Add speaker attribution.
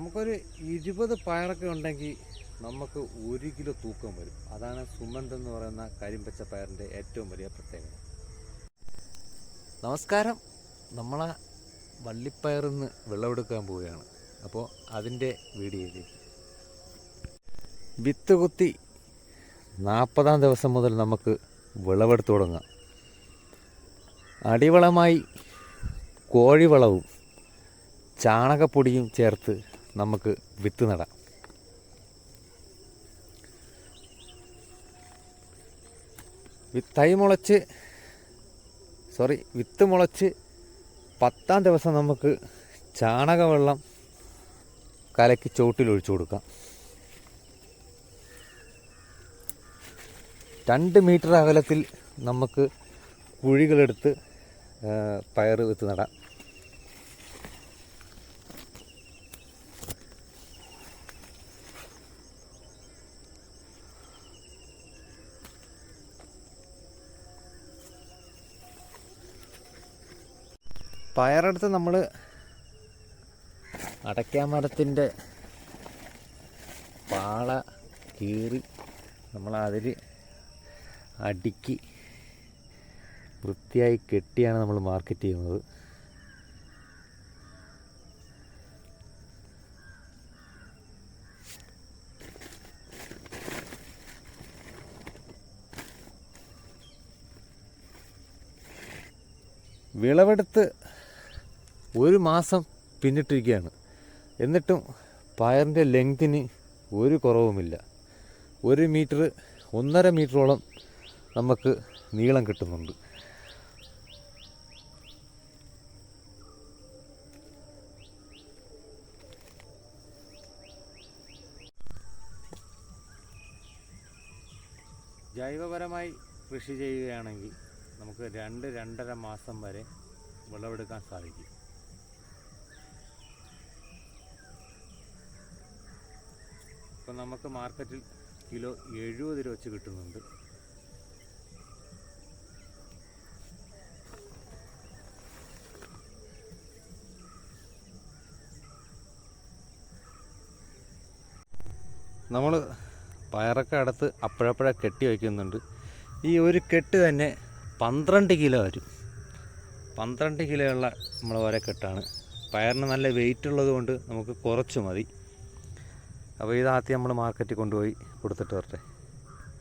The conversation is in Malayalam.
Speaker 1: നമുക്കൊരു ഇരുപത് പയറൊക്കെ ഉണ്ടെങ്കിൽ നമുക്ക് ഒരു കിലോ തൂക്കം വരും. അതാണ് സുമന്ത് എന്ന് പറയുന്ന കരിമ്പച്ച പയറിന്റെ ഏറ്റവും വലിയ പ്രത്യേകത. നമസ്കാരം. നമ്മളെ വള്ളിപ്പയറിൽ നിന്ന് വിളവെടുക്കാൻ പോവുകയാണ്. അപ്പോൾ അതിന്റെ വീഡിയോയിലേക്ക്. വിത്ത് കുത്തി നാൽപ്പതാം ദിവസം മുതൽ നമുക്ക് വിളവെടുത്ത് തുടങ്ങാം. അടിവളമായി കോഴിവളവും ചാണകപ്പൊടിയും ചേർത്ത് നമുക്ക് വിത്ത് നടാം. തൈ മുളച്ച് സോറി വിത്ത് മുളച്ച് പത്താം ദിവസം നമുക്ക് ചാണകവെള്ളം കലക്കി ചോട്ടിൽ ഒഴിച്ചു കൊടുക്കാം. രണ്ട് മീറ്റർ അകലത്തിൽ നമുക്ക് കുഴികളെടുത്ത് പയർ വിത്ത് നടാം. പയറെടുത്ത് നമ്മൾ അടയ്ക്കാമരത്തിന്റെ പാള കീറി നമ്മൾ അതിൽ അടുക്കി വൃത്തിയായി കെട്ടിയാണ് നമ്മൾ മാർക്കറ്റ് ചെയ്യുന്നത്. വിളവെടുത്ത് ഒരു മാസം പിന്നിട്ടിരിക്കുകയാണ്. എന്നിട്ടും പയറിന്റെ ലെങ്തിന് ഒരു കുറവുമില്ല. ഒരു മീറ്റർ ഒന്നര മീറ്ററോളം നമുക്ക് നീളം കിട്ടുന്നുണ്ട്. ജൈവപരമായി കൃഷി ചെയ്യുകയാണെങ്കിൽ നമുക്ക് രണ്ട് രണ്ടര മാസം വരെ വിളവെടുക്കാൻ സാധിക്കും. നമുക്ക് മാർക്കറ്റിൽ കിലോ എഴുപത് രൂപ വെച്ച് കിട്ടുന്നുണ്ട്. നമ്മൾ പയറൊക്കെ അടുത്ത് അപ്പോഴപ്പോഴ കെട്ടി വയ്ക്കുന്നുണ്ട്. ഈ ഒരു കെട്ട് തന്നെ പന്ത്രണ്ട് കിലോ വരും. പന്ത്രണ്ട് കിലോ ഉള്ള നമ്മൾ ഒരേ കെട്ടാണ്. പയറിന് നല്ല വെയിറ്റ് ഉള്ളത് കൊണ്ട് നമുക്ക് കുറച്ച് മതി. അപ്പോൾ ഇതാദ്യം നമ്മൾ മാർക്കറ്റിൽ കൊണ്ടുപോയി കൊടുത്തിട്ട് വരട്ടെ.